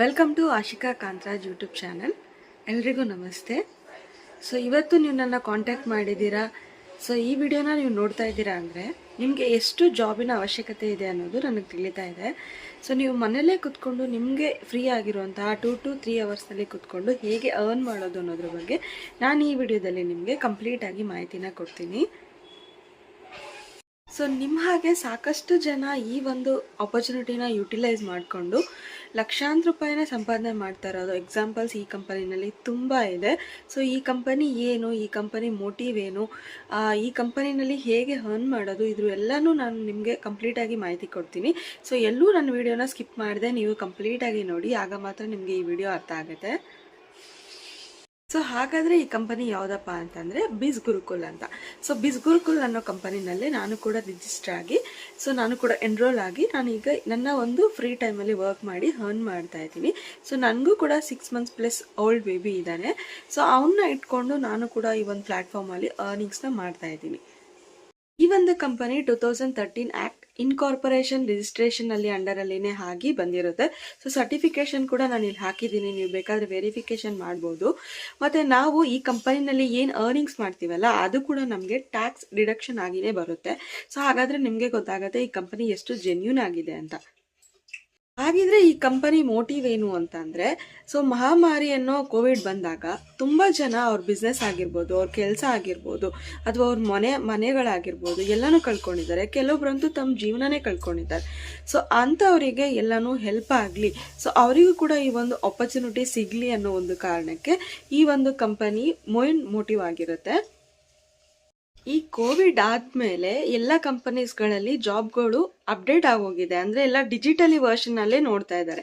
Welcome to Ashika Kantharaj YouTube channel ಎಲ್ರಿಗೂ ನಮಸ್ತೆ. So ಇವತ್ತು ನೀವು ನನ್ನ ಕಾಂಟ್ಯಾಕ್ಟ್ ಮಾಡಿದ್ದೀರಾ? ಸೊ ಈ ವಿಡಿಯೋನ ನೀವು ನೋಡ್ತಾ ಇದ್ದೀರಾ ಅಂದರೆ, ನಿಮಗೆ ಎಷ್ಟು ಜಾಬಿನ ಅವಶ್ಯಕತೆ ಇದೆ ಅನ್ನೋದು ನನಗೆ ತಿಳಿತಾ ಇದೆ. ಸೊ ನೀವು ಮನೆಯಲ್ಲೇ ಕುತ್ಕೊಂಡು, ನಿಮಗೆ ಫ್ರೀ ಆಗಿರುವಂತಹ ಟೂ ಟು ತ್ರೀ ಅವರ್ಸ್ನಲ್ಲಿ ಕುತ್ಕೊಂಡು ಹೇಗೆ ಅರ್ನ್ ಮಾಡೋದು ಅನ್ನೋದ್ರ ಬಗ್ಗೆ ನಾನು ಈ ವಿಡಿಯೋದಲ್ಲಿ ನಿಮಗೆ ಕಂಪ್ಲೀಟಾಗಿ ಮಾಹಿತಿನ ಕೊಡ್ತೀನಿ. ಸೊ ನಿಮ್ಮ ಹಾಗೆ ಸಾಕಷ್ಟು ಜನ ಈ ಒಂದು ಆಪರ್ಚುನಿಟಿನ ಯುಟಿಲೈಸ್ ಮಾಡಿಕೊಂಡು ಲಕ್ಷಾಂತರ ರೂಪಾಯಿನ ಸಂಪಾದನೆ ಮಾಡ್ತಾ ಇರೋದು ಎಕ್ಸಾಂಪಲ್ಸ್ ಈ ಕಂಪನಿನಲ್ಲಿ ತುಂಬ ಇದೆ. ಸೊ ಈ ಕಂಪನಿ ಏನು, ಈ ಕಂಪನಿ ಮೋಟಿವ್ ಏನು ಈ ಕಂಪನಿನಲ್ಲಿ ಹೇಗೆ ಅರ್ನ್ ಮಾಡೋದು, ಇದ್ರ ಎಲ್ಲನೂ ನಾನು ನಿಮಗೆ ಕಂಪ್ಲೀಟಾಗಿ ಮಾಹಿತಿ ಕೊಡ್ತೀನಿ. ಸೊ ಎಲ್ಲೂ ನನ್ನ ವಿಡಿಯೋನ ಸ್ಕಿಪ್ ಮಾಡಿದೆ, ನೀವು ಕಂಪ್ಲೀಟಾಗಿ ನೋಡಿ, ಆಗ ಮಾತ್ರ ನಿಮಗೆ ಈ ವಿಡಿಯೋ ಅರ್ಥ ಆಗುತ್ತೆ. ಸೊ ಹಾಗಾದರೆ ಈ ಕಂಪನಿ ಯಾವುದಪ್ಪ ಅಂತಂದರೆ ಬಿಸ್ ಗುರುಕುಲ್ ಅಂತ. ಸೊ ಬಿಸ್ ಗುರುಕುಲ್ ಅನ್ನೋ ಕಂಪನಿನಲ್ಲೇ ನಾನು ಕೂಡ ರಿಜಿಸ್ಟರ್ ಆಗಿ ಸೊ ನಾನು ಕೂಡ ಎನ್ರೋಲ್ ಆಗಿ ನಾನೀಗ ನನ್ನ ಒಂದು ಫ್ರೀ ಟೈಮಲ್ಲಿ ವರ್ಕ್ ಮಾಡಿ ಹರ್ನ್ ಮಾಡ್ತಾ ಇದ್ದೀನಿ. ಸೊ ನನಗೂ ಕೂಡ six months plus old baby ಇದ್ದಾನೆ. ಸೊ ಅವನ್ನ ಇಟ್ಕೊಂಡು ನಾನು ಕೂಡ ಈ ಒಂದು ಪ್ಲ್ಯಾಟ್ಫಾರ್ಮಲ್ಲಿ ಅರ್ನಿಂಗ್ಸ್ನ ಮಾಡ್ತಾ ಇದ್ದೀನಿ. ಈ ಒಂದು company two thousand thirteen act incorporation registration ಅಲ್ಲಿ ಅಂಡರ್ ಅಲ್ಲಿನೇ ಆಗಿ ಬಂದಿರುತ್ತೆ. ಸೊ ಸರ್ಟಿಫಿಕೇಶನ್ ಕೂಡ ನಾನು ಇಲ್ಲಿ ಹಾಕಿದ್ದೀನಿ. ನೀವು ಬೇಕಾದ್ರೆ ವೆರಿಫಿಕೇಶನ್ ಮಾಡ್ಬೋದು. ಮತ್ತೆ ನಾವು ಈ ಕಂಪನಿನಲ್ಲಿ ಏನು ಅರ್ನಿಂಗ್ಸ್ ಮಾಡ್ತೀವಲ್ಲ, ಅದು ಕೂಡ ನಮಗೆ ಟ್ಯಾಕ್ಸ್ ಡಿಡಕ್ಷನ್ ಆಗಿನೇ ಬರುತ್ತೆ. ಸೊ ಹಾಗಾದ್ರೆ ನಿಮಗೆ ಗೊತ್ತಾಗುತ್ತೆ ಈ ಕಂಪನಿ ಎಷ್ಟು ಜೆನ್ಯೂನ್ ಆಗಿದೆ ಅಂತ. ಹಾಗಿದ್ರೆ ಈ ಕಂಪನಿ ಮೋಟಿವ್ ಏನು ಅಂತಂದ್ರೆ ಸೊ ಮಹಾಮಾರಿ ಅನ್ನೋ ಕೋವಿಡ್ ಬಂದಾಗ ತುಂಬಾ ಜನ ಅವ್ರ ಬಿಸ್ನೆಸ್ ಆಗಿರ್ಬೋದು, ಅವ್ರ ಕೆಲಸ ಆಗಿರ್ಬೋದು, ಅಥವಾ ಅವ್ರ ಮನೆ, ಮನೆಗಳಾಗಿರ್ಬೋದು, ಎಲ್ಲನೂ ಕಳ್ಕೊಂಡಿದ್ದಾರೆ. ಕೆಲವೊಬ್ಬರಂತೂ ತಮ್ಮ ಜೀವನನೇ ಕಳ್ಕೊಂಡಿದ್ದಾರೆ. ಸೊ ಅಂಥವರಿಗೆ ಎಲ್ಲನೂ ಹೆಲ್ಪ್ ಆಗಲಿ. ಸೊ ಅವರಿಗೂ ಕೂಡ ಈ ಒಂದು ಆಪರ್ಚುನಿಟಿ ಸಿಗಲಿ ಅನ್ನೋ ಒಂದು ಕಾರಣಕ್ಕೆ ಈ ಒಂದು ಕಂಪನಿ ಮೊಯಿನ್ ಮೋಟಿವ್ ಆಗಿರುತ್ತೆ. ಈ ಕೋವಿಡ್ ಆದಮೇಲೆ ಎಲ್ಲ ಕಂಪನೀಸ್ಗಳಲ್ಲಿ ಜಾಬ್ಗಳು ಅಪ್ಡೇಟ್ ಆಗೋಗಿದೆ. ಅಂದರೆ ಎಲ್ಲ ಡಿಜಿಟಲಿ ವರ್ಷನ್ನಲ್ಲೇ ನೋಡ್ತಾ ಇದ್ದಾರೆ.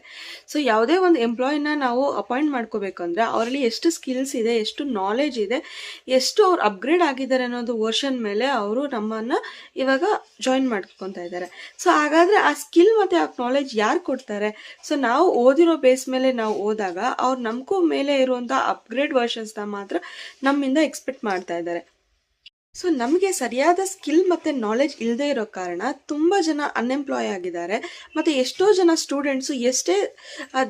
ಸೊ ಯಾವುದೇ ಒಂದು ಎಂಪ್ಲಾಯಿನ ನಾವು ಅಪಾಯಿಂಟ್ ಮಾಡ್ಕೋಬೇಕಂದ್ರೆ ಅವರಲ್ಲಿ ಎಷ್ಟು ಸ್ಕಿಲ್ಸ್ ಇದೆ, ಎಷ್ಟು ನಾಲೆಜ್ ಇದೆ, ಎಷ್ಟು ಅವ್ರು ಅಪ್ಗ್ರೇಡ್ ಆಗಿದ್ದಾರೆ ಅನ್ನೋದು ವರ್ಷನ್ ಮೇಲೆ ಅವರು ನಮ್ಮನ್ನು ಇವಾಗ ಜಾಯಿನ್ ಮಾಡ್ಕೊತಾ ಇದ್ದಾರೆ. ಸೊ ಹಾಗಾದರೆ ಆ ಸ್ಕಿಲ್ ಮತ್ತು ಆ ನಾಲೆಜ್ ಯಾರು ಕೊಡ್ತಾರೆ? ಸೊ ನಾವು ಓದಿರೋ ಬೇಸ್ ಮೇಲೆ ನಾವು ಓದಾಗ ಅವ್ರು ನಮಗೂ ಮೇಲೆ ಇರುವಂಥ ಅಪ್ಗ್ರೇಡ್ ವರ್ಷನ್ಸ್ನ ಮಾತ್ರ ನಮ್ಮಿಂದ ಎಕ್ಸ್ಪೆಕ್ಟ್ ಮಾಡ್ತಾ ಇದ್ದಾರೆ. ಸೊ ನಮಗೆ ಸರಿಯಾದ ಸ್ಕಿಲ್ ಮತ್ತು ನಾಲೆಜ್ ಇಲ್ಲದೆ ಇರೋ ಕಾರಣ ತುಂಬ ಜನ ಅನ್ಎಂಪ್ಲಾಯ್ ಆಗಿದ್ದಾರೆ. ಮತ್ತು ಎಷ್ಟೋ ಜನ ಸ್ಟೂಡೆಂಟ್ಸು ಎಷ್ಟೇ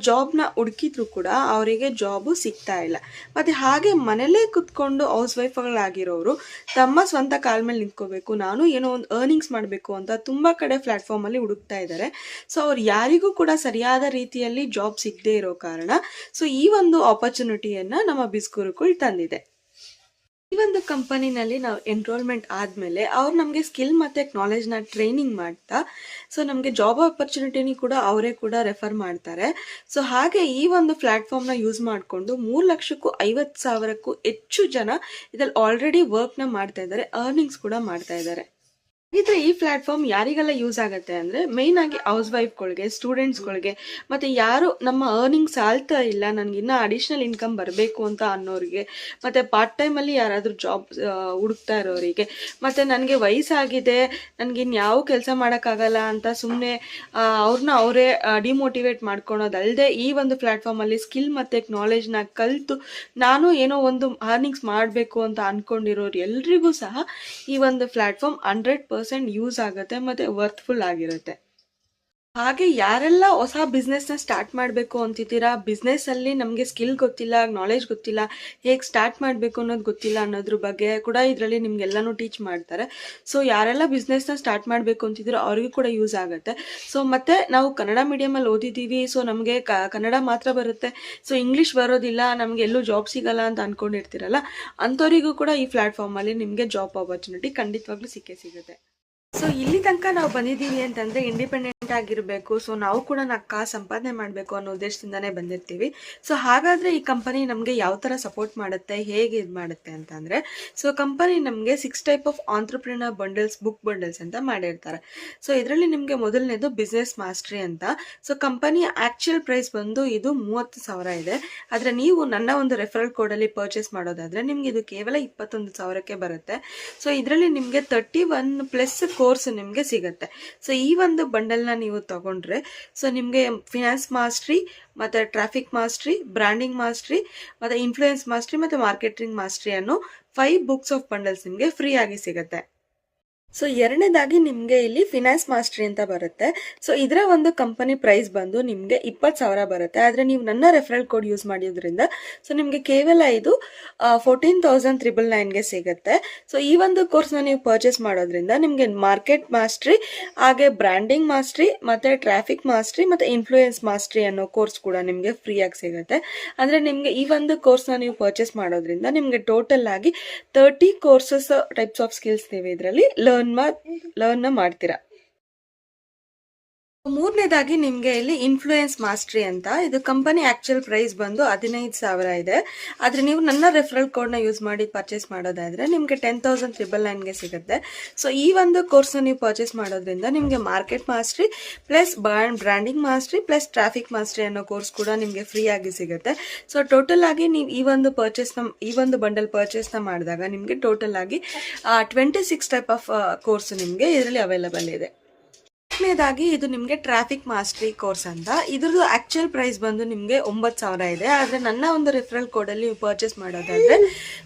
ಜಾಬ್ನ ಹುಡುಕಿದ್ರು ಕೂಡ ಅವರಿಗೆ ಜಾಬು ಸಿಗ್ತಾ ಇಲ್ಲ. ಮತ್ತು ಹಾಗೆ ಮನೇಲೇ ಕುತ್ಕೊಂಡು ಹೌಸ್ ವೈಫ್ಗಳಾಗಿರೋರು ತಮ್ಮ ಸ್ವಂತ ಕಾಲ ಮೇಲೆ ನಿಂತ್ಕೋಬೇಕು, ನಾನು ಏನೋ ಒಂದು ಅರ್ನಿಂಗ್ಸ್ ಮಾಡಬೇಕು ಅಂತ ತುಂಬ ಕಡೆ ಪ್ಲ್ಯಾಟ್ಫಾರ್ಮಲ್ಲಿ ಹುಡುಕ್ತಾ ಇದ್ದಾರೆ. ಸೊ ಅವ್ರು ಯಾರಿಗೂ ಕೂಡ ಸರಿಯಾದ ರೀತಿಯಲ್ಲಿ ಜಾಬ್ ಸಿಗದೇ ಇರೋ ಕಾರಣ ಸೊ ಈ ಒಂದು ಆಪರ್ಚುನಿಟಿಯನ್ನು ನಮ್ಮ ಬಿಸ್ಕೂರುಗಳು ತಂದಿದೆ. ಈ ಒಂದು ಕಂಪನಿನಲ್ಲಿ ನಾವು ಎನ್ರೋಲ್ಮೆಂಟ್ ಆದಮೇಲೆ ಅವ್ರು ನಮಗೆ ಸ್ಕಿಲ್ ಮತ್ತು ನಾಲೆಜ್ನ ಟ್ರೈನಿಂಗ್ ಮಾಡ್ತಾ ಸೊ ನಮಗೆ ಜಾಬ್ ಆಪರ್ಚುನಿಟಿನೂ ಕೂಡ ಅವರೇ ಕೂಡ ರೆಫರ್ ಮಾಡ್ತಾರೆ. ಸೊ ಹಾಗೆ ಈ ಒಂದು ಪ್ಲ್ಯಾಟ್ಫಾರ್ಮ್ನ ಯೂಸ್ ಮಾಡಿಕೊಂಡು ಮೂರು ಲಕ್ಷಕ್ಕೂ ಐವತ್ತು ಸಾವಿರಕ್ಕೂ ಹೆಚ್ಚು ಜನ ಇದರಲ್ಲಿ ಆಲ್ರೆಡಿ ವರ್ಕ್ನ ಮಾಡ್ತಾ ಇದ್ದಾರೆ ಅರ್ನಿಂಗ್ಸ್ ಕೂಡ ಮಾಡ್ತಾ ಇದ್ದಾರೆ. ಹಾಗಿದ್ರೆ ಈ ಪ್ಲಾಟ್ಫಾರ್ಮ್ ಯಾರಿಗೆಲ್ಲ ಯೂಸ್ ಆಗುತ್ತೆ ಅಂದ್ರೆ ಮೇನ್ ಆಗಿ ಹೌಸ್ ವೈಫ್ಗಳಿಗೆ ಸ್ಟೂಡೆಂಟ್ಸ್ಗಳಿಗೆ ಮತ್ತೆ ಯಾರು ನಮ್ಮ ಅರ್ನಿಂಗ್ ಸಾಲ್ತಾ ಇಲ್ಲ, ನನಗೆ ಇನ್ನೂ ಅಡಿಷನಲ್ ಇನ್ಕಮ್ ಬರಬೇಕು ಅಂತ ಅನ್ನೋರಿಗೆ, ಮತ್ತೆ ಪಾರ್ಟ್ ಟೈಮಲ್ಲಿ ಯಾರಾದರೂ ಜಾಬ್ ಹುಡುಕ್ತಾ ಇರೋರಿಗೆ, ಮತ್ತೆ ನನಗೆ ವಯಸ್ಸಾಗಿದೆ, ನನಗೆ ಇನ್ಯಾವ ಕೆಲಸ ಮಾಡೋಕ್ಕಾಗಲ್ಲ ಅಂತ ಸುಮ್ಮನೆ ಅವ್ರನ್ನ ಅವರೇ ಡಿಮೋಟಿವೇಟ್ ಮಾಡ್ಕೊಳೋದಲ್ಲದೆ ಈ ಒಂದು ಪ್ಲ್ಯಾಟ್ಫಾರ್ಮಲ್ಲಿ ಸ್ಕಿಲ್ ಮತ್ತು ನಾಲೆಜ್ನ ಕಲಿತು ನಾನು ಏನೋ ಒಂದು ಅರ್ನಿಂಗ್ಸ್ ಮಾಡಬೇಕು ಅಂತ ಅಂದ್ಕೊಂಡಿರೋರು ಎಲ್ರಿಗೂ ಸಹ ಈ ಒಂದು ಪ್ಲಾಟ್ಫಾರ್ಮ್ ಹಂಡ್ರೆಡ್ ಯೂಸ್ ಆಗುತ್ತೆ ಮತ್ತೆ ವರ್ತ್ಫುಲ್ ಆಗಿರುತ್ತೆ. ಹಾಗೆ ಯಾರೆಲ್ಲ ಹೊಸ ಬಿಸ್ನೆಸ್ನ ಸ್ಟಾರ್ಟ್ ಮಾಡಬೇಕು ಅಂತಿದ್ದೀರಾ? ಬಿಸ್ನೆಸ್ಸಲ್ಲಿ ನಮಗೆ ಸ್ಕಿಲ್ ಗೊತ್ತಿಲ್ಲ ನಾಲೆಜ್ ಗೊತ್ತಿಲ್ಲ, ಹೇಗೆ ಸ್ಟಾರ್ಟ್ ಮಾಡಬೇಕು ಅನ್ನೋದು ಗೊತ್ತಿಲ್ಲ ಅನ್ನೋದ್ರ ಬಗ್ಗೆ ಕೂಡ ಇದರಲ್ಲಿ ನಿಮಗೆಲ್ಲನೂ ಟೀಚ್ ಮಾಡ್ತಾರೆ. ಸೊ ಯಾರೆಲ್ಲ ಬಿಸ್ನೆಸ್ನ ಸ್ಟಾರ್ಟ್ ಮಾಡಬೇಕು ಅಂತಿದ್ದೀರೋ ಅವ್ರಿಗೂ ಕೂಡ ಯೂಸ್ ಆಗುತ್ತೆ. ಸೊ ಮತ್ತೆ ನಾವು ಕನ್ನಡ ಮೀಡಿಯಮಲ್ಲಿ ಓದಿದ್ದೀವಿ ಸೊ ನಮಗೆ ಕನ್ನಡ ಮಾತ್ರ ಬರುತ್ತೆ. ಸೊ ಇಂಗ್ಲೀಷ್ ಬರೋದಿಲ್ಲ, ನಮಗೆ ಎಲ್ಲೂ ಜಾಬ್ ಸಿಗಲ್ಲ ಅಂತ ಅಂದ್ಕೊಂಡಿರ್ತೀರಲ್ಲ ಅಂಥವರಿಗೂ ಕೂಡ ಈ ಪ್ಲಾಟ್ಫಾರ್ಮಲ್ಲಿ ನಿಮಗೆ ಜಾಬ್ ಆಪರ್ಚುನಿಟಿ ಖಂಡಿತವಾಗ್ಲೂ ಸಿಕ್ಕೇ ಸಿಗುತ್ತೆ. ಸೊ ಇಲ್ಲಿ ತನಕ ನಾವು ಬಂದಿದ್ದೀವಿ ಅಂತಂದ್ರೆ ಇಂಡಿಪೆಂಡೆಂಟ್ ಆಗಿರಬೇಕು. ಸೊ ನಾವು ಕೂಡ ನಾಲ್ಕು ಕಾಸು ಸಂಪಾದನೆ ಮಾಡಬೇಕು ಅನ್ನೋ ಉದ್ದೇಶದಿಂದಾನೇ ಬಂದಿರ್ತೀವಿ. ಸೊ ಹಾಗಾದ್ರೆ ಈ ಕಂಪನಿ ನಮಗೆ ಯಾವ ಥರ ಸಪೋರ್ಟ್ ಮಾಡುತ್ತೆ, ಹೇಗೆ ಇದು ಮಾಡುತ್ತೆ ಅಂತಂದ್ರೆ ಸೊ ಕಂಪನಿ ನಮಗೆ six type of entrepreneur bundles book bundles ಅಂತ ಮಾಡಿರ್ತಾರೆ. ಸೊ ಇದರಲ್ಲಿ ನಿಮಗೆ ಮೊದಲನೇದು ಬಿಸ್ನೆಸ್ ಮಾಸ್ಟ್ರಿ ಅಂತ. ಸೊ ಕಂಪನಿ ಆಕ್ಚುಯಲ್ ಪ್ರೈಸ್ ಬಂದು ಇದು ಮೂವತ್ತು ಸಾವಿರ ಇದೆ. ಆದರೆ ನೀವು ನನ್ನ ಒಂದು ರೆಫರಲ್ ಕೋಡಲ್ಲಿ ಪರ್ಚೇಸ್ ಮಾಡೋದಾದ್ರೆ ನಿಮ್ಗೆ ಇದು ಕೇವಲ ಇಪ್ಪತ್ತೊಂದು ಸಾವಿರಕ್ಕೆ ಬರುತ್ತೆ. ಸೊ ಇದರಲ್ಲಿ ನಿಮಗೆ ತರ್ಟಿ ಒನ್ ಪ್ಲಸ್ ಕೋರ್ಸ್ ನಿಮಗೆ ಸಿಗುತ್ತೆ. ಸೊ ಈ ಒಂದು ಬಂಡಲ್ನ ನೀವು ತಗೊಂಡ್ರೆ ಸೊ ನಿಮಗೆ ಫಿನಾನ್ಸ್ ಮಾಸ್ಟ್ರಿ ಮತ್ತು ಟ್ರಾಫಿಕ್ ಮಾಸ್ಟ್ರಿ ಬ್ರ್ಯಾಂಡಿಂಗ್ ಮಾಸ್ಟ್ರಿ ಮತ್ತು ಇನ್ಫ್ಲೂಯೆನ್ಸ್ ಮಾಸ್ಟ್ರಿ ಮತ್ತು ಮಾರ್ಕೆಟಿಂಗ್ ಮಾಸ್ಟ್ರಿ ಅನ್ನೋ ಫೈವ್ ಬುಕ್ಸ್ ಆಫ್ ಬಂಡಲ್ಸ್ ನಿಮಗೆ ಫ್ರೀ ಆಗಿ ಸಿಗುತ್ತೆ. ಸೊ ಎರಡನೇದಾಗಿ ನಿಮಗೆ ಇಲ್ಲಿ ಫಿನಾನ್ಸ್ ಮಾಸ್ಟ್ರಿ ಅಂತ ಬರುತ್ತೆ. ಸೊ ಇದರ ಒಂದು ಕಂಪನಿ ಪ್ರೈಸ್ ಬಂದು ನಿಮಗೆ ಇಪ್ಪತ್ತು ಸಾವಿರ ಬರುತ್ತೆ. ಆದರೆ ನೀವು ನನ್ನ ರೆಫರಲ್ ಕೋಡ್ ಯೂಸ್ ಮಾಡಿದ್ರಿಂದ ಸೊ ನಿಮಗೆ ಕೇವಲ ಇದು ಫೋರ್ಟೀನ್ ತೌಸಂಡ್ ತ್ರಿಬಲ್ ನೈನ್ಗೆ ಸಿಗುತ್ತೆ. ಸೊ ಈ ಒಂದು ಕೋರ್ಸ್ನ ನೀವು ಪರ್ಚೇಸ್ ಮಾಡೋದ್ರಿಂದ ನಿಮಗೆ ಮಾರ್ಕೆಟ್ ಮಾಸ್ಟ್ರಿ ಹಾಗೆ ಬ್ರ್ಯಾಂಡಿಂಗ್ ಮಾಸ್ಟ್ರಿ ಮತ್ತು ಟ್ರಾಫಿಕ್ ಮಾಸ್ಟ್ರಿ ಮತ್ತು ಇನ್ಫ್ಲೂಯೆನ್ಸ್ ಮಾಸ್ಟ್ರಿ ಅನ್ನೋ ಕೋರ್ಸ್ ಕೂಡ ನಿಮಗೆ ಫ್ರೀಯಾಗಿ ಸಿಗುತ್ತೆ. ಅಂದರೆ ನಿಮಗೆ ಈ ಒಂದು ಕೋರ್ಸ್ನ ನೀವು ಪರ್ಚೇಸ್ ಮಾಡೋದ್ರಿಂದ ನಿಮಗೆ ಟೋಟಲ್ ಆಗಿ thirty courses types of skills ನೀವು ಇದರಲ್ಲಿ ಲರ್ನ್ ಮಾ ಲರ್ನ್ ಮಾಡ್ತೀರಾ? ಮೂರನೇದಾಗಿ ನಿಮಗೆ ಇಲ್ಲಿ ಇನ್ಫ್ಲೂಯೆನ್ಸ್ ಮಾಸ್ಟ್ರಿ ಅಂತ. ಇದು ಕಂಪನಿ ಆ್ಯಕ್ಚುಯಲ್ ಪ್ರೈಸ್ ಬಂದು ಹದಿನೈದು ಸಾವಿರ ಇದೆ. ಆದರೆ ನೀವು ನನ್ನ ರೆಫರಲ್ ಕೋಡ್ನ ಯೂಸ್ ಮಾಡಿ ಪರ್ಚೇಸ್ ಮಾಡೋದಾದರೆ ನಿಮಗೆ ಟೆನ್ ತೌಸಂಡ್ ತ್ರಿಬಲ್ ನೈನ್ಗೆ ಸಿಗುತ್ತೆ. ಸೊ ಈ ಒಂದು ಕೋರ್ಸ್ನ ನೀವು ಪರ್ಚೇಸ್ ಮಾಡೋದ್ರಿಂದ ನಿಮಗೆ market mastery plus branding mastery plus traffic mastery ಅನ್ನೋ ಕೋರ್ಸ್ ಕೂಡ ನಿಮಗೆ ಫ್ರೀ ಆಗಿ ಸಿಗುತ್ತೆ. ಸೊ ಟೋಟಲ್ ಆಗಿ ನೀವು ಈ ಒಂದು ಪರ್ಚೇಸ್ನ ಈ ಒಂದು ಬಂಡಲ್ ಪರ್ಚೇಸ್ನ ಮಾಡಿದಾಗ ನಿಮಗೆ ಟೋಟಲ್ ಆಗಿ twenty six type of course ನಿಮಗೆ ಇದರಲ್ಲಿ ಅವೈಲಬಲ್ ಇದೆ. ಮೊದಲನೇದಾಗಿ ಇದು ನಿಮಗೆ ಟ್ರಾಫಿಕ್ ಮಾಸ್ಟ್ರಿ ಕೋರ್ಸ್ ಅಂತ. ಇದ್ರದ್ದು ಆ್ಯಕ್ಚುಯಲ್ ಪ್ರೈಸ್ ಬಂದು ನಿಮಗೆ ಒಂಬತ್ತು ಸಾವಿರ ಇದೆ. ಆದರೆ ನನ್ನ ಒಂದು ರೆಫರಲ್ ಕೋಡಲ್ಲಿ ನೀವು ಪರ್ಚೇಸ್ ಮಾಡೋದಾದರೆ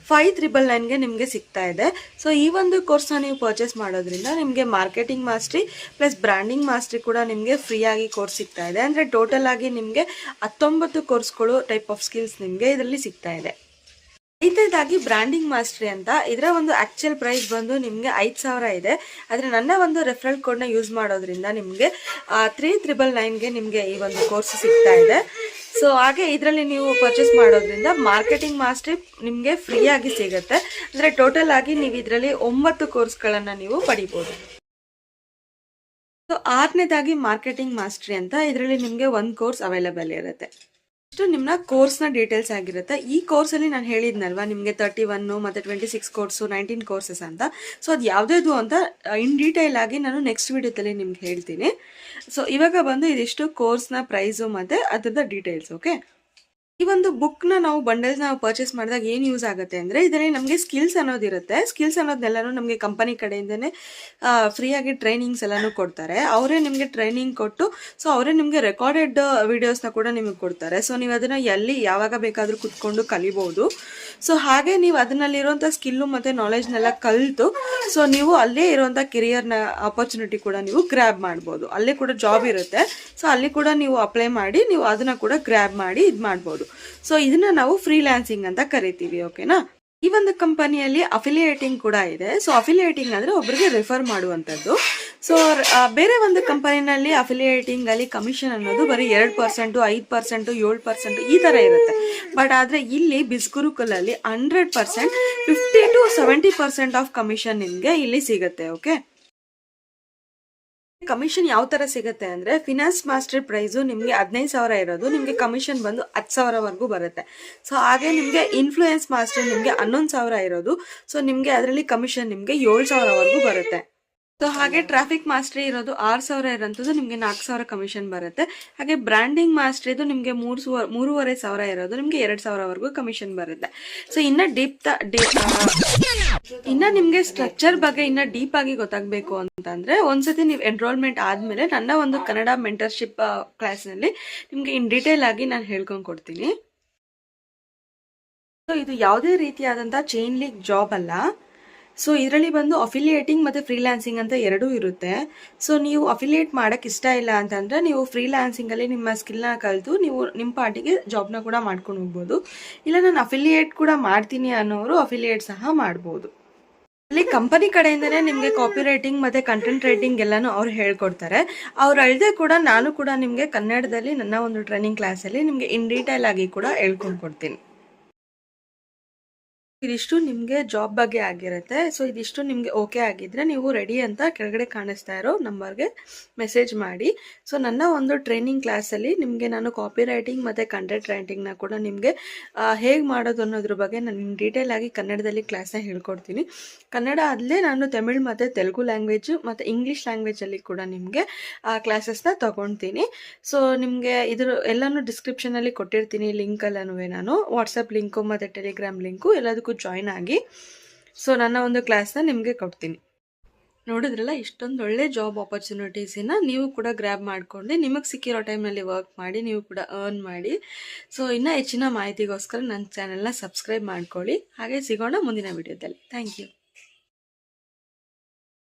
ಫೈವ್ ತ್ರಿಬಲ್ ನೈನ್ಗೆ ನಿಮಗೆ ಸಿಗ್ತಾ ಇದೆ. ಸೊ ಈ ಒಂದು ಕೋರ್ಸ್ನ ನೀವು ಪರ್ಚೇಸ್ ಮಾಡೋದ್ರಿಂದ ನಿಮಗೆ marketing mastery plus branding mastery ಕೂಡ ನಿಮಗೆ ಫ್ರೀಯಾಗಿ ಕೋರ್ಸ್ ಸಿಗ್ತಾ ಇದೆ. ಅಂದರೆ ಟೋಟಲ್ ಆಗಿ ನಿಮಗೆ ಹತ್ತೊಂಬತ್ತು ಕೋರ್ಸ್ಗಳು ಟೈಪ್ ಆಫ್ ಸ್ಕಿಲ್ಸ್ ನಿಮಗೆ ಇದರಲ್ಲಿ ಸಿಗ್ತಾ ಇದೆ. ಐದನೇದಾಗಿ ಬ್ರ್ಯಾಂಡಿಂಗ್ ಮಾಸ್ಟ್ರಿ ಅಂತ ಇದರ ಒಂದು ಆಕ್ಚುಯಲ್ ಪ್ರೈಸ್ ಬಂದು ನಿಮಗೆ ಐದು ಸಾವಿರ ಇದೆ. ಆದರೆ ನನ್ನ ಒಂದು ರೆಫರಲ್ ಕೋಡ್ನ ಯೂಸ್ ಮಾಡೋದ್ರಿಂದ ನಿಮಗೆ ತ್ರೀ ತ್ರಿಬಲ್ ನೈನ್ಗೆ ನಿಮಗೆ ಈ ಒಂದು ಕೋರ್ಸ್ ಸಿಗ್ತಾ ಇದೆ. ಸೊ ಹಾಗೆ ಇದರಲ್ಲಿ ನೀವು ಪರ್ಚೇಸ್ ಮಾಡೋದ್ರಿಂದ ಮಾರ್ಕೆಟಿಂಗ್ ಮಾಸ್ಟ್ರಿ ನಿಮಗೆ ಫ್ರೀಯಾಗಿ ಸಿಗುತ್ತೆ. ಅಂದರೆ ಟೋಟಲ್ ಆಗಿ ನೀವು ಇದರಲ್ಲಿ ಒಂಬತ್ತು ಕೋರ್ಸ್ಗಳನ್ನು ನೀವು ಪಡಿಬೋದು. ಸೊ ಆರನೇದಾಗಿ ಮಾರ್ಕೆಟಿಂಗ್ ಮಾಸ್ಟ್ರಿ ಅಂತ ಇದರಲ್ಲಿ ನಿಮಗೆ ಒಂದು ಕೋರ್ಸ್ ಅವೈಲೇಬಲ್ ಇರುತ್ತೆ. ಇಷ್ಟು ನಿಮ್ಮ ಕೋರ್ಸ್ನ ಡೀಟೇಲ್ಸ್ ಆಗಿರುತ್ತೆ. ಈ ಕೋರ್ಸಲ್ಲಿ ನಾನು ಹೇಳಿದ್ನಲ್ವಾ, ನಿಮಗೆ ತರ್ಟಿ ಒನ್ನು ಮತ್ತು twenty six course nineteen courses ಅಂತ. ಸೊ ಅದು ಯಾವುದೇದು ಅಂತ ಇನ್ ಡೀಟೇಲ್ ಆಗಿ ನಾನು ನೆಕ್ಸ್ಟ್ ವೀಡಿಯೋದಲ್ಲಿ ನಿಮ್ಗೆ ಹೇಳ್ತೀನಿ. ಸೊ ಇವಾಗ ಬಂದು ಇದಿಷ್ಟು ಕೋರ್ಸ್ನ ಪ್ರೈಸು ಮತ್ತು ಅದರದ್ದು ಡೀಟೇಲ್ಸ್ ಓಕೆ ಈ ಒಂದು ಬುಕ್ನ ನಾವು ಬಂಡಲ್ಸ್ ನಾವು ಪರ್ಚೇಸ್ ಮಾಡಿದಾಗ ಏನು ಯೂಸ್ ಆಗುತ್ತೆ ಅಂದರೆ ಇದರಲ್ಲಿ ನಮಗೆ ಸ್ಕಿಲ್ಸ್ ಅನ್ನೋದಿರುತ್ತೆ ಸ್ಕಿಲ್ಸ್ ಅನ್ನೋದನ್ನೆಲ್ಲನೂ ನಮಗೆ ಕಂಪನಿ ಕಡೆಯಿಂದನೇ ಫ್ರೀಯಾಗಿ ಟ್ರೈನಿಂಗ್ಸ್ ಎಲ್ಲಾನು ಕೊಡ್ತಾರೆ. ಅವರೇ ನಿಮಗೆ ಟ್ರೈನಿಂಗ್ ಕೊಟ್ಟು ಸೊ ಅವರೇ ನಿಮಗೆ ರೆಕಾರ್ಡೆಡ್ ವಿಡಿಯೋಸ್ನ ಕೂಡ ನಿಮಗೆ ಕೊಡ್ತಾರೆ. ಸೊ ನೀವು ಅದನ್ನ ಎಲ್ಲಿ, ಯಾವಾಗ ಬೇಕಾದರೂ ಕುತ್ಕೊಂಡು ಕಲಿಬಹುದು ಸೊ ಹಾಗೆ ನೀವು ಅದನ್ನಲ್ಲಿರುವಂಥ ಸ್ಕಿಲ್ಲು ಮತ್ತು ನಾಲೆಜ್ನೆಲ್ಲ ಕಲಿತು ಸೊ ನೀವು ಅಲ್ಲೇ ಇರುವಂಥ ಕೆರಿಯರ್ನ ಆಪರ್ಚುನಿಟಿ ಕೂಡ ನೀವು ಗ್ರ್ಯಾಬ್ ಮಾಡ್ಬೋದು. ಅಲ್ಲೇ ಕೂಡ ಜಾಬ್ ಇರುತ್ತೆ. ಸೊ ಅಲ್ಲಿ ಕೂಡ ನೀವು ಅಪ್ಲೈ ಮಾಡಿ, ನೀವು ಅದನ್ನ ಕೂಡ ಗ್ರ್ಯಾಬ್ ಮಾಡಿ ಇದು ಮಾಡ್ಬೋದು ಸೊ ಇದನ್ನ ನಾವು ಫ್ರೀಲ್ಯಾನ್ಸಿಂಗ್ ಅಂತ ಕರಿತೀವಿ ಓಕೆನಾ ಈ ಒಂದು ಕಂಪನಿಯಲ್ಲಿ ಅಫಿಲಿಯೇಟಿಂಗ್ ಕೂಡ ಇದೆ. ಸೊ ಅಫಿಲಿಯೇಟಿಂಗ್ ಅಂದ್ರೆ ಒಬ್ಬರಿಗೆ ರೆಫರ್ ಮಾಡುವಂಥದ್ದು. ಸೊ ಬೇರೆ ಒಂದು ಕಂಪನಿನಲ್ಲಿ ಅಫಿಲಿಯೇಟಿಂಗ್ ಅಲ್ಲಿ ಕಮಿಷನ್ ಅನ್ನೋದು ಬರೀ ಎರಡು ಪರ್ಸೆಂಟು ಐದು ಪರ್ಸೆಂಟು ಏಳು ಪರ್ಸೆಂಟು ಈ ಥರ ಇರುತ್ತೆ. ಬಟ್ ಆದರೆ ಇಲ್ಲಿ ಬಿಸ್ಗುರುಕಲಲ್ಲಿ hundred percent fifty to seventy percent of commission ನಿಮಗೆ ಇಲ್ಲಿ ಸಿಗುತ್ತೆ ಓಕೆ ಕಮಿಷನ್ ಯಾವ ತರ ಸಿಗುತ್ತೆ ಅಂದ್ರೆ ಫಿನಾನ್ಸ್ ಮಾಸ್ಟರ್ ಪ್ರೈಸು ನಿಮಗೆ ಹದಿನೈದು ಸಾವಿರ ಇರೋದು, ನಿಮಗೆ ಕಮಿಷನ್ ಬಂದು ಹತ್ತು ಸಾವಿರವರೆಗೂ ಬರುತ್ತೆ. ಸೊ ಹಾಗೆ ನಿಮಗೆ ಇನ್ಫ್ಲೂಯೆನ್ಸ್ ಮಾಸ್ಟರ್ ನಿಮಗೆ ಹನ್ನೊಂದು ಸಾವಿರ ಇರೋದು ಸೊ ನಿಮಗೆ ಅದರಲ್ಲಿ ಕಮಿಷನ್ ನಿಮಗೆ ಏಳು ಸಾವಿರವರೆಗೂ ಬರುತ್ತೆ. ಸೊ ಹಾಗೆ ಟ್ರಾಫಿಕ್ ಮಾಸ್ಟ್ರಿ ಇರೋದು ಆರು ಸಾವಿರ ಇರೋಂಥದ್ದು ನಿಮಗೆ ನಾಲ್ಕು ಸಾವಿರ ಕಮಿಷನ್ ಬರುತ್ತೆ. ಹಾಗೆ ಬ್ರ್ಯಾಂಡಿಂಗ್ ಮಾಸ್ಟ್ರಿದು ನಿಮಗೆ ಮೂರು ಸುವ ಮೂರುವರೆ ಸಾವಿರ ಇರೋದು, ನಿಮಗೆ ಎರಡು ಸಾವಿರವರೆಗೂ ಕಮಿಷನ್ ಬರುತ್ತೆ. ಸೊ ಇನ್ನ ಡೀಪ್ ಇನ್ನ ನಿಮಗೆ ಸ್ಟ್ರಕ್ಚರ್ ಬಗ್ಗೆ ಇನ್ನ ಡೀಪ್ ಆಗಿ ಗೊತ್ತಾಗಬೇಕು ಅಂತಂದ್ರೆ ಒಂದ್ಸತಿ ನೀವು ಎನ್ರೋಲ್ಮೆಂಟ್ ಆದ್ಮೇಲೆ ನನ್ನ ಒಂದು ಕನ್ನಡ ಮೆಂಟರ್ಶಿಪ್ ಕ್ಲಾಸ್ನಲ್ಲಿ ನಿಮಗೆ ಇನ್ ಡೀಟೇಲ್ ಆಗಿ ನಾನು ಹೇಳ್ಕೊಂಡು ಕೊಡ್ತೀನಿ. ಇದು ಯಾವುದೇ ರೀತಿಯಾದಂಥ ಚೈನ್ ಲೀಕ್ ಜಾಬ್ ಅಲ್ಲ. ಸೊ ಇದರಲ್ಲಿ ಬಂದು ಅಫಿಲಿಯೇಟಿಂಗ್ ಮತ್ತು ಫ್ರೀಲ್ಯಾನ್ಸಿಂಗ್ ಅಂತ ಎರಡೂ ಇರುತ್ತೆ. ಸೊ ನೀವು ಅಫಿಲಿಯೇಟ್ ಮಾಡೋಕ್ಕೆ ಇಷ್ಟ ಇಲ್ಲ ಅಂತಂದರೆ ನೀವು ಫ್ರೀಲ್ಯಾನ್ಸಿಂಗಲ್ಲಿ ನಿಮ್ಮ ಸ್ಕಿಲ್ನ ಕಲಿತು ನೀವು ನಿಮ್ಮ ಪಾರ್ಟಿಗೆ ಜಾಬ್ನ ಕೂಡ ಮಾಡ್ಕೊಂಡು ಹೋಗ್ಬೋದು. ಇಲ್ಲ, ನಾನು ಅಫಿಲಿಯೇಟ್ ಕೂಡ ಮಾಡ್ತೀನಿ ಅನ್ನೋರು ಅಫಿಲಿಯೇಟ್ ಸಹ ಮಾಡ್ಬೋದು. ಅಲ್ಲಿ ಕಂಪನಿ ಕಡೆಯಿಂದನೇ ನಿಮಗೆ ಕಾಪಿ ರೈಟಿಂಗ್ ಮತ್ತೆ ಕಂಟೆಂಟ್ ರೈಟಿಂಗ್ ಎಲ್ಲಾನು ಅವ್ರು ಹೇಳ್ಕೊಡ್ತಾರೆ. ಅವ್ರು ಅಳದೆ ಕೂಡ ನಾನು ಕೂಡ ನಿಮಗೆ ಕನ್ನಡದಲ್ಲಿ ನನ್ನ ಒಂದು ಟ್ರೈನಿಂಗ್ ಕ್ಲಾಸಲ್ಲಿ ನಿಮಗೆ ಇನ್ ಡೀಟೇಲ್ ಆಗಿ ಕೂಡ ಹೇಳ್ಕೊಂಡು ಕೊಡ್ತೀನಿ ಇದಿಷ್ಟು ನಿಮಗೆ ಜಾಬ್ ಬಗ್ಗೆ ಆಗಿರುತ್ತೆ. ಸೊ ಇದಿಷ್ಟು ನಿಮಗೆ ಓಕೆ ಆಗಿದ್ರೆ ನೀವು ರೆಡಿ ಅಂತ ಕೆಳಗಡೆ ಕಾಣಿಸ್ತಾ ಇರೋ ನಂಬರ್ಗೆ ಮೆಸೇಜ್ ಮಾಡಿ. ಸೊ ನನ್ನ ಒಂದು ಟ್ರೈನಿಂಗ್ ಕ್ಲಾಸಲ್ಲಿ ನಿಮಗೆ ನಾನು ಕಾಪಿ ರೈಟಿಂಗ್ ಮತ್ತು ಕಂಟೆಂಟ್ ರೈಟಿಂಗ್ನ ಕೂಡ ನಿಮಗೆ ಹೇಗೆ ಮಾಡೋದು ಅನ್ನೋದ್ರ ಬಗ್ಗೆ ನಾನು ಡೀಟೇಲ್ ಆಗಿ ಕನ್ನಡದಲ್ಲಿ ಕ್ಲಾಸ್ನ ಹೇಳ್ಕೊಡ್ತೀನಿ. ಕನ್ನಡ ಅಲ್ಲೇ ನಾನು ತಮಿಳ್ ಮತ್ತು ತೆಲುಗು ಲ್ಯಾಂಗ್ವೇಜು ಮತ್ತು ಇಂಗ್ಲೀಷ್ ಲ್ಯಾಂಗ್ವೇಜಲ್ಲಿ ಕೂಡ ನಿಮಗೆ, ಆ ಕ್ಲಾಸಸ್ನ ತೊಗೊಳ್ತೀನಿ ಸೊ ನಿಮಗೆ ಇದ್ರ ಎಲ್ಲನೂ ಡಿಸ್ಕ್ರಿಪ್ಷನಲ್ಲಿ ಕೊಟ್ಟಿರ್ತೀನಿ ಲಿಂಕಲ್ಲೂ ನಾನು. ವಾಟ್ಸಪ್ ಲಿಂಕು ಮತ್ತು ಟೆಲಿಗ್ರಾಮ್ ಲಿಂಕು ಎಲ್ಲದಕ್ಕೂ ಜಾಯ್ನ್ ಆಗಿ. ಸೊ ನನ್ನ ಒಂದು ಕ್ಲಾಸ್ನ ನಿಮಗೆ ಕೊಡ್ತೀನಿ. ನೋಡಿದ್ರಲ್ಲ, ಇಷ್ಟೊಂದು ಒಳ್ಳೆ ಜಾಬ್ ಆಪರ್ಚುನಿಟೀಸಿನ ನೀವು ಕೂಡ ಗ್ರ್ಯಾಬ್ ಮಾಡ್ಕೊಂಡು, ನಿಮಗೆ ಸಿಕ್ಕಿರೋ ಟೈಮ್ನಲ್ಲಿ ವರ್ಕ್ ಮಾಡಿ, ನೀವು ಕೂಡ ಅರ್ನ್ ಮಾಡಿ. ಸೊ ಇನ್ನೂ ಹೆಚ್ಚಿನ ಮಾಹಿತಿಗೋಸ್ಕರ ನನ್ನ ಚಾನೆಲ್ನ ಸಬ್ಸ್ಕ್ರೈಬ್ ಮಾಡ್ಕೊಳ್ಳಿ. ಹಾಗೆ ಸಿಗೋಣ ಮುಂದಿನ ವಿಡಿಯೋದಲ್ಲಿ ಥ್ಯಾಂಕ್ ಯು